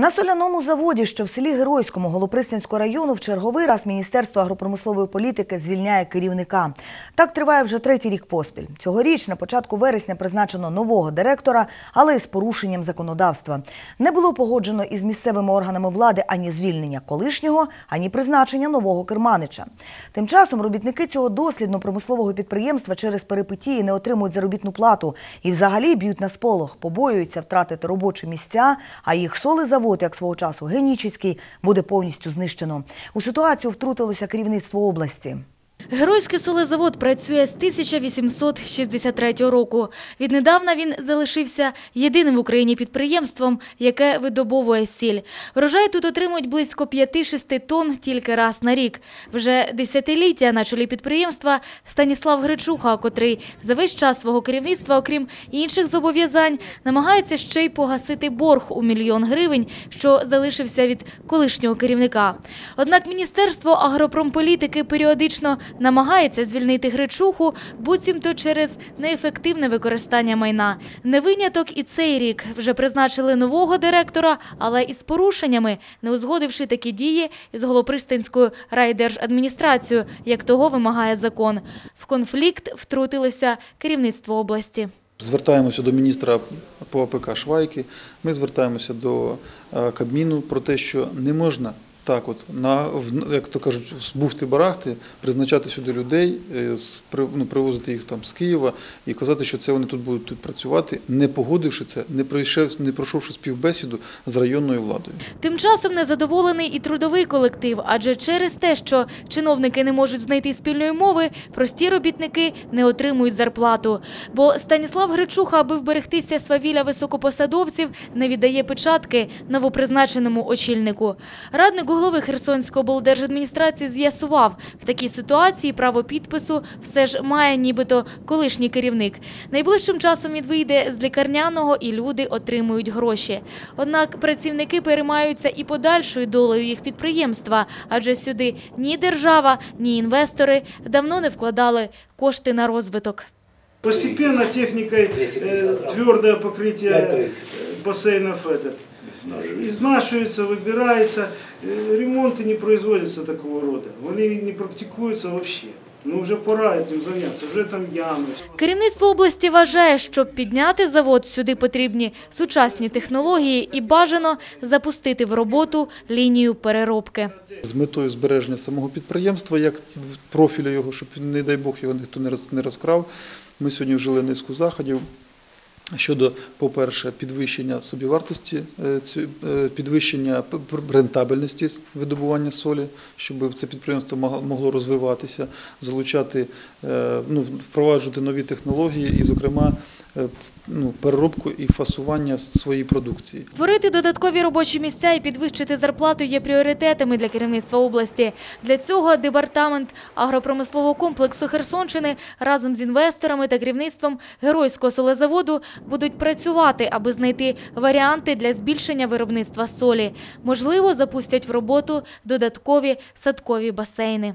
На соляному заводі, що в селі Геройському Голопристанського району, в черговий раз Міністерство агропромислової політики звільняє керівника. Так триває вже третій рік поспіль. Цьогоріч на початку вересня призначено нового директора, але із порушенням законодавства. Не було погоджено із місцевими органами влади ані звільнення колишнього, ані призначення нового керманича. Тим часом робітники цього дослідно-промислового підприємства через перипетії не отримують заробітну плату і взагалі б'ють на сполох, побоюються втратити робочі місця, а їх соли завод, як свого часу Генічицький, буде повністю знищено. У ситуацію втрутилося керівництво області. Геройський солезавод працює з 1863 року. Віднедавна він залишився єдиним в Україні підприємством, яке видобовує сіль. Врожай тут отримують близько 5-6 тонн тільки раз на рік. Вже десятиліття на чолі підприємства Станіслав Гречуха, котрий за весь час свого керівництва, окрім інших зобов'язань, намагається ще й погасити борг у мільйон гривень, що залишився від колишнього керівника. Однак Міністерство агропромполітики періодично намагається звільнити Гречуху, буцімто через неефективне використання майна. Не виняток і цей рік вже призначили нового директора, але із порушеннями, не узгодивши такі дії із Голопристанською райдержадміністрацією, як того вимагає закон. В конфлікт втрутилося керівництво області. Звертаємося до міністра по АПК Швайки. Ми звертаємося до е, Кабміну про те, що не можна так, от на як то кажуть, з бухти-барахти призначати сюди людей, е, з ну, привозити їх там з Києва і казати, що це вони тут будуть працювати, не погодивши це, не пройшов, не пройшовши співбесіду з районною владою. Тим часом незадоволений і трудовий колектив, адже через те, що чиновники не можуть знайти спільної мови, прості робітники не отримують зарплату. Бо Станіслав Гречуха, аби вберегтися свавілля високопосадовців, не віддає печатки новопризначеному очільнику. Радник голови Херсонської облдержадміністрації з'ясував, в такій ситуації право підпису все ж має нібито колишній керівник. Найближчим часом він вийде з лікарняного і люди отримують гроші. Однак працівники переймаються і подальшою долею їх підприємства, адже сюди ні держава, ні інвестори давно не вкладали кошти на розвиток. Постепенно техникой э, твердое покрытие э, бассейнов этот, изнашивается, выбирается. Э, ремонты не производятся такого рода. Они не практикуются вообще. Ну вже пора этим заняться, вже там ями. Керівництво області вважає, щоб підняти завод, сюди потрібні сучасні технології і бажано запустити в роботу лінію переробки. З метою збереження самого підприємства, як профілю його, щоб він, не дай Бог, його ніхто не роз- не розкрав. Ми сьогодні вжили низку заходів щодо, по-перше, підвищення собівартості, е, е, підвищення рентабельності видобування солі, щоб це підприємство могло- розвиватися, залучати, е, ну, впроваджувати нові технології і, зокрема, ну, переробку і фасування своєї продукції. Створити додаткові робочі місця і підвищити зарплату є пріоритетами для керівництва області. Для цього департамент агропромислового комплексу Херсонщини разом з інвесторами та керівництвом Геройського солезаводу будуть працювати, аби знайти варіанти для збільшення виробництва солі. Можливо, запустять в роботу додаткові садкові басейни.